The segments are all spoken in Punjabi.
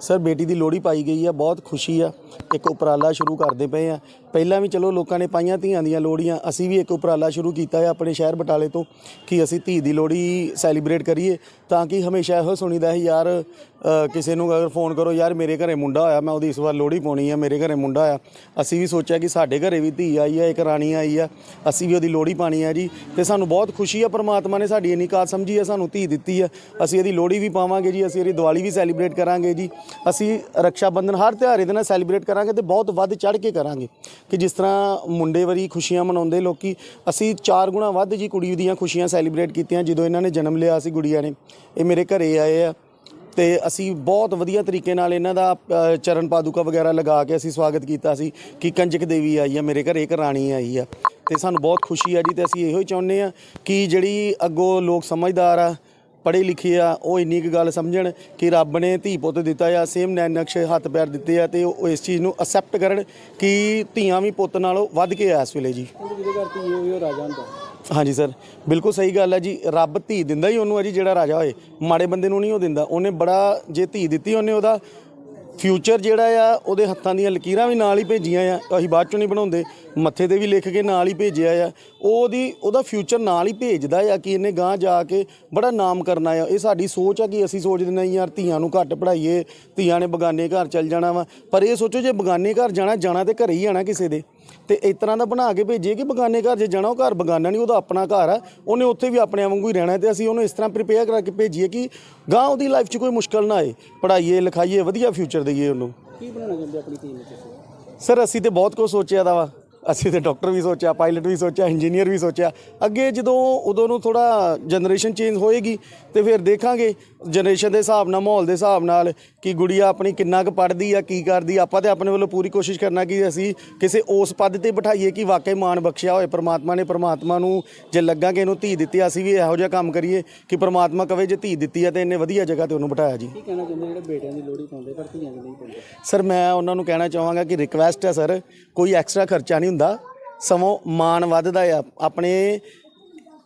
ਸਰ, ਬੇਟੀ ਦੀ ਲੋਹੜੀ ਪਾਈ ਗਈ ਆ, ਬਹੁਤ ਖੁਸ਼ੀ ਆ। ਇੱਕ ਉਪਰਾਲਾ ਸ਼ੁਰੂ ਕਰਦੇ ਪਏ ਆ। ਪਹਿਲਾਂ ਵੀ ਚਲੋ ਲੋਕਾਂ ਨੇ ਪਾਈਆਂ ਧੀਆਂ ਦੀਆਂ ਲੋਹੜੀਆਂ, ਅਸੀਂ ਵੀ ਇੱਕ ਉਪਰਾਲਾ ਸ਼ੁਰੂ ਕੀਤਾ ਹੈ ਆਪਣੇ ਸ਼ਹਿਰ ਬਟਾਲੇ ਤੋਂ ਕਿ ਅਸੀਂ ਧੀ ਦੀ ਲੋਹੜੀ ਸੈਲੀਬ੍ਰੇਟ ਕਰੀਏ ਤਾਂ ਕਿ ਹਮੇਸ਼ਾ ਇਹੋ ਸੁਣੀਦਾ ਹੈ ਯਾਰ ਕਿਸੇ ਨੂੰ ਅਗਰ ਫੋਨ ਕਰੋ, ਯਾਰ, ਮੇਰੇ ਘਰੇ ਮੁੰਡਾ ਹੋਇਆ, ਮੈਂ ਉਹਦੀ ਇਸ ਵਾਰ ਲੋਹੜੀ ਪਾਉਣੀ ਆ, ਮੇਰੇ ਘਰੇ ਮੁੰਡਾ ਆ ਅਸੀਂ ਵੀ ਸੋਚਿਆ ਕਿ ਸਾਡੇ ਘਰੇ ਵੀ ਧੀ ਆਈ ਆ, ਇੱਕ ਰਾਣੀ ਆਈ ਆ, ਅਸੀਂ ਵੀ ਉਹਦੀ ਲੋਹੜੀ ਪਾਣੀ ਆ ਜੀ। ਤੇ ਸਾਨੂੰ ਬਹੁਤ ਖੁਸ਼ੀ ਆ, ਪਰਮਾਤਮਾ ਨੇ ਸਾਡੀ ਇੰਨੀ ਕਾਤ ਸਮਝੀ ਆ, ਸਾਨੂੰ ਧੀ ਦਿੱਤੀ ਆ। ਅਸੀਂ ਇਹਦੀ ਲੋਹੜੀ ਵੀ ਪਾਵਾਂਗੇ ਜੀ, ਅਸੀਂ ਇਹਦੀ ਦੀਵਾਲੀ ਵੀ ਸੈਲੀਬ੍ਰੇਟ ਕਰਾਂਗੇ ਜੀ। ਅਸੀਂ ਰੱਖਿਆ ਬੰਧਨ ਹਰ ਤਿਉਹਾਰ ਇਹਦੇ ਨਾਲ ਸੈਲੀਬ੍ਰੇਟ ਕਰਾਂਗੇ ਤੇ ਬਹੁਤ ਵੱਧ ਚੜ ਕੇ ਕਰਾਂਗੇ ਕਿ ਜਿਸ ਤਰ੍ਹਾਂ ਮੁੰਡੇ ਵਰੀ ਖੁਸ਼ੀਆਂ ਮਨਾਉਂਦੇ ਲੋਕੀ, ਅਸੀਂ ਚਾਰ ਗੁਣਾ ਵੱਧ ਜੀ ਕੁੜੀ ਦੀਆਂ ਖੁਸ਼ੀਆਂ ਸੈਲੀਬ੍ਰੇਟ ਕੀਤੀਆਂ ਜਦੋਂ ਇਹਨਾਂ ਨੇ ਜਨਮ ਲਿਆ ਸੀ ਗੁੜੀਆ ਨੇ। ਇਹ ਮੇਰੇ ਘਰੇ ਆਏ ਆ ਤੇ ਅਸੀਂ ਬਹੁਤ ਵਧੀਆ ਤਰੀਕੇ ਨਾਲ ਇਹਨਾਂ ਦਾ ਚਰਨ ਪਾਦੂਕਾ ਵਗੈਰਾ ਲਗਾ ਕੇ ਅਸੀਂ ਸਵਾਗਤ ਕੀਤਾ ਸੀ ਕਿ ਕੰਜਕ ਦੇਵੀ ਆਈ ਆ, ਮੇਰੇ ਘਰੇ ਇੱਕ ਰਾਣੀ ਆਈ ਆ। ਤੇ ਸਾਨੂੰ ਬਹੁਤ ਖੁਸ਼ੀ ਆ ਜੀ ਤੇ ਅਸੀਂ ਇਹੋ ਹੀ ਚਾਹੁੰਦੇ ਆ ਕਿ ਜਿਹੜੀ ਅੱਗੋਂ ਲੋਕ ਸਮਝਦਾਰ ਆ ਪੜ੍ਹੇ ਲਿਖੇ ਆ ਉਹ ਇੰਨੀ ਕੁ ਗੱਲ ਸਮਝਣ ਕਿ ਰੱਬ ਨੇ ਧੀ ਪੁੱਤ ਦਿੱਤਾ ਆ ਸੇਮ ਨੈਣ ਨਕਸ਼ ਹੱਥ ਪੈਰ ਦਿੱਤੇ ਆ ਤੇ ਉਹ ਇਸ ਚੀਜ਼ ਨੂੰ ਅਸੈਪਟ ਕਰਨ ਕਿ ਧੀਆਂ ਵੀ ਪੁੱਤ ਨਾਲੋਂ ਵੱਧ ਕੇ ਆ ਇਸ ਵੇਲੇ ਜੀ। ਉਹ ਜਿਹਦੇ ਘਰ ਧੀ ਹੋਈ ਉਹ ਰਾਜਾ ਹੁੰਦਾ। ਹਾਂਜੀ ਸਰ ਬਿਲਕੁਲ ਸਹੀ ਗੱਲ ਹੈ ਜੀ ਰੱਬ ਧੀ ਦਿੰਦਾ ਹੀ ਉਹਨੂੰ ਹੈ ਜੀ ਜਿਹੜਾ ਰਾਜਾ ਹੋਏ ਮਾੜੇ ਬੰਦੇ ਨੂੰ ਨਹੀਂ ਉਹ ਦਿੰਦਾ ਉਹਨੇ ਬੜਾ ਜੇ ਧੀ ਦਿੱਤੀ ਉਹਨੇ ਉਹਦਾ ਫਿਊਚਰ ਜਿਹੜਾ ਆ, ਉਹਦੇ ਹੱਥਾਂ ਦੀਆਂ ਲਕੀਰਾਂ ਵੀ ਨਾਲ ਹੀ ਭੇਜੀਆਂ ਆ, ਅਸੀਂ ਬਾਅਦ ਚੋਂ ਨਹੀਂ ਬਣਾਉਂਦੇ। ਮੱਥੇ ਤੇ ਵੀ ਲਿਖ ਕੇ ਨਾਲ ਹੀ ਭੇਜਿਆ ਆ। ਉਹਦੀ, ਉਹਦਾ ਫਿਊਚਰ ਨਾਲ ਹੀ ਭੇਜਦਾ ਆ ਕਿ ਇਹਨੇ ਗਾਂ ਜਾ ਕੇ ਬੜਾ ਨਾਮ ਕਰਨਾ ਆ। ਇਹ ਸਾਡੀ ਸੋਚ ਆ ਕਿ ਅਸੀਂ ਸੋਚਦੇ ਨਹੀਂ ਯਾਰ ਧੀਆਂ ਨੂੰ ਘੱਟ ਪੜਾਈਏ ਧੀਆਂ ਨੇ ਬਗਾਨੇ ਘਰ ਚੱਲ ਜਾਣਾ ਵਾ। ਪਰ ਇਹ ਸੋਚੋ, ਜੇ ਬਗਾਨੇ ਘਰ ਜਾਣਾ ਜਾਣਾ ਤੇ ਘਰੇ ਹੀ ਆਣਾ ਕਿਸੇ ਦੇ। ਤੇ ਇਸ ਤਰ੍ਹਾਂ ਦਾ ਬਣਾ ਕੇ ਭੇਜੀਏ ਕਿ ਬਗਾਨੇ ਘਰ ਜੇ ਜਾਣਾ ਉਹ ਘਰ ਬਗਾਨਾ ਨਹੀਂ ਉਹਦਾ ਆਪਣਾ ਘਰ ਆ। ਉਹਨੇ ਉੱਥੇ ਵੀ ਆਪਣੇ ਵਾਂਗੂ ਹੀ ਰਹਿਣਾ ਤੇ ਅਸੀਂ ਉਹਨੂੰ ਇਸ ਤਰ੍ਹਾਂ ਪ੍ਰਿਪੇਅਰ ਕਰਕੇ ਭੇਜੀਏ ਕਿ ਗਾਂ ਉਹਦੀ ਲਾਈਫ 'ਚ ਕੋਈ ਮੁਸ਼ਕਲ ਨਾ ਆਏ। ਪੜ੍ਹਾਈਏ ਲਿਖਾਈਏ ਵਧੀਆ ਫਿਊਚਰ ਦਈਏ ਉਹਨੂੰ। ਕੀ ਬਣਾਉਣਾ ਚਾਹੁੰਦੇ ਆਪਣੀ ਨੂੰ ਤੁਸੀਂ? ਸਰ ਅਸੀਂ ਤੇ ਬਹੁਤ ਕੁਝ ਸੋਚਿਆ ਦਾ ਵਾ। ਅਸੀਂ ਤੇ ਡਾਕਟਰ ਵੀ ਸੋਚਿਆ ਪਾਇਲਟ ਵੀ ਸੋਚਿਆ ਇੰਜੀਨੀਅਰ ਵੀ ਸੋਚਿਆ। ਅੱਗੇ ਜਦੋਂ ਉਦੋਂ ਨੂੰ ਥੋੜਾ ਜਨਰੇਸ਼ਨ ਚੇਂਜ ਹੋਏਗੀ ਤੇ ਫਿਰ ਦੇਖਾਂਗੇ ਜਨਰੇਸ਼ਨ ਦੇ ਹਿਸਾਬ ਨਾਲ ਮਾਹੌਲ ਦੇ ਹਿਸਾਬ ਨਾਲ ਕਿ ਗੁੜੀਆ ਆਪਣੀ ਕਿੰਨਾ ਕੁ ਪੜ੍ਹਦੀ ਆ ਕੀ ਕਰਦੀ। ਆਪਾਂ ਤੇ ਆਪਣੇ ਵੱਲੋਂ ਪੂਰੀ ਕੋਸ਼ਿਸ਼ ਕਰਨਾ ਕਿ ਅਸੀਂ ਕਿਸੇ ਉਸ ਪਦ ਤੇ ਬਿਠਾਈਏ ਕਿ ਵਾਕਈ ਮਾਣ ਬਖਸ਼ਿਆ ਹੋਏ। ਪ੍ਰਮਾਤਮਾ ਨੇ ਪ੍ਰਮਾਤਮਾ ਨੂੰ ਜੇ ਲੱਗਾ ਕਿ ਇਹਨੂੰ ਧੀ ਦਿੱਤੀ ਅਸੀਂ ਵੀ ਇਹੋ ਜਿਹਾ ਕੰਮ ਕਰੀਏ ਕਿ ਪ੍ਰਮਾਤਮਾ ਕਵੇ ਜੇ ਧੀ ਦਿੱਤੀ ਆ ਤੇ ਇਹਨੇ ਵਧੀਆ ਜਗ੍ਹਾ ਤੇ ਉਹਨੂੰ ਬਿਠਾਇਆ ਜੀ। ਕੀ ਕਹਿਣਾ ਚਾਹੁੰਦੇ ਜਿਹੜੇ ਬੇਟਿਆਂ ਦੀ ਲੋੜੀ ਪਾਉਂਦੇ ਪਰ ਧੀਆਂ ਦੀ ਨਹੀਂ ਪਾਉਂਦੇ? ਸਰ ਮੈਂ ਉਹਨਾਂ ਨੂੰ ਕਹਿਣਾ ਚਾਹਾਂਗਾ ਕਿ ਰਿਕਵੈਸਟ ਹੈ ਸਰ ਕੋਈ ਐਕਸਟਰਾ ਖਰਚਾ ਨਹੀਂ ਹੁੰਦਾ ਸਗੋਂ ਮਾਣ ਵੱਧਦਾ ਆ। ਆਪਣੇ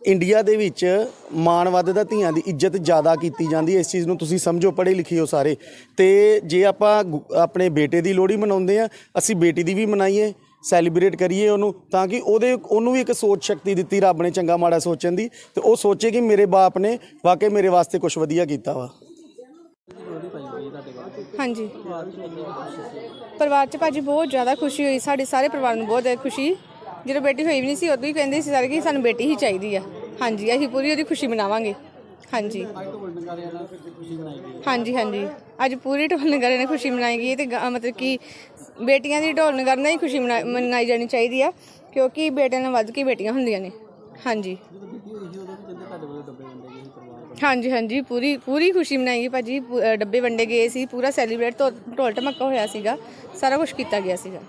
ਇੰਡੀਆ ਦੇ ਵਿੱਚ ਮਾਣ ਵੱਧਦਾ, ਧੀਆਂ ਦੀ ਇੱਜ਼ਤ ਜ਼ਿਆਦਾ ਕੀਤੀ ਜਾਂਦੀ ਹੈ। ਇਸ ਚੀਜ਼ ਨੂੰ ਤੁਸੀਂ ਸਮਝੋ, ਪੜ੍ਹੇ ਲਿਖੇ ਹੋ ਸਾਰੇ। ਤੇ ਜੇ ਆਪਾਂ ਗੁ- ਆਪਣੇ ਬੇਟੇ ਦੀ ਲੋਹੜੀ ਮਨਾਉਂਦੇ ਆ ਅਸੀਂ ਬੇਟੀ ਦੀ ਵੀ ਮਨਾਈਏ ਸੈਲੀਬ੍ਰੇਟ ਕਰੀਏ ਉਹਨੂੰ, ਤਾਂ ਕਿ ਉਹਦੇ, ਉਹਨੂੰ ਵੀ ਇੱਕ ਸੋਚ ਸ਼ਕਤੀ ਦਿੱਤੀ ਰੱਬ ਨੇ ਚੰਗਾ ਮਾੜਾ ਸੋਚਣ ਦੀ। ਤੇ ਉਹ ਸੋਚੇ ਕਿ ਮੇਰੇ ਬਾਪ ਨੇ ਵਾਕਈ ਮੇਰੇ ਵਾਸਤੇ ਕੁਝ ਵਧੀਆ ਕੀਤਾ ਵਾ ਲੋੜੀ ਪਾਈ ਗਈ ਤੁਹਾਡੇ ਘਰ ਹਾਂਜੀ। ਪਰਿਵਾਰ ਚ ਕਿੰਨੀ ਕੁ ਭਾਜੀ ਬਹੁਤ ਜ਼ਿਆਦਾ ਖੁਸ਼ੀ ਹੋਈ, ਸਾਡੇ ਸਾਰੇ ਪਰਿਵਾਰ ਨੂੰ ਬਹੁਤ ਜ਼ਿਆਦਾ ਖੁਸ਼ੀ। ਜਦੋਂ ਬੇਟੀ ਹੋਈ ਵੀ ਨਹੀਂ ਸੀ, ਉਦੋਂ ਹੀ ਕਹਿੰਦੇ ਸੀ ਸਾਰੇ ਕਿ ਸਾਨੂੰ ਬੇਟੀ ਹੀ ਚਾਹੀਦੀ ਆ। ਹਾਂਜੀ, ਅਸੀਂ ਪੂਰੀ ਉਹਦੀ ਖੁਸ਼ੀ ਮਨਾਵਾਂਗੇ। ਹਾਂਜੀ। ਹਾਂਜੀ ਹਾਂਜੀ। ਅੱਜ ਪੂਰੀ ਢੋਲ ਨਗਰ ਨੇ ਖੁਸ਼ੀ ਮਨਾਈ ਗਈ ਤੇ ਗ- ਮਤਲਬ ਕਿ ਬੇਟੀਆਂ ਦੀ ਢੋਲ ਨਗਰ ਨਾਲ ਹੀ ਖੁਸ਼ੀ ਮਨਾ- ਮਨਾਈ ਜਾਣੀ ਚਾਹੀਦੀ ਆ, ਕਿਉਂਕਿ ਬੇਟਿਆਂ ਨਾਲ ਵੱਧ ਕੇ ਬੇਟੀਆਂ ਹੁੰਦੀਆਂ ਨੇ। ਹਾਂਜੀ। ਹਾਂਜੀ ਹਾਂਜੀ ਪੂਰੀ ਪੂਰੀ ਖੁਸ਼ੀ ਮਨਾਈ ਗਈ ਭਾਜੀ। ਪੂ- ਅ, ਡੱਬੇ ਵੰਡੇ ਗਏ ਸੀ ਪੂਰਾ ਸੈਲੀਬ੍ਰੇਟ ਢੋਲ ਢਮੱਕਾ ਹੋਇਆ ਸੀਗਾ ਸਾਰਾ ਕੁਝ ਕੀਤਾ ਗਿਆ ਸੀਗਾ।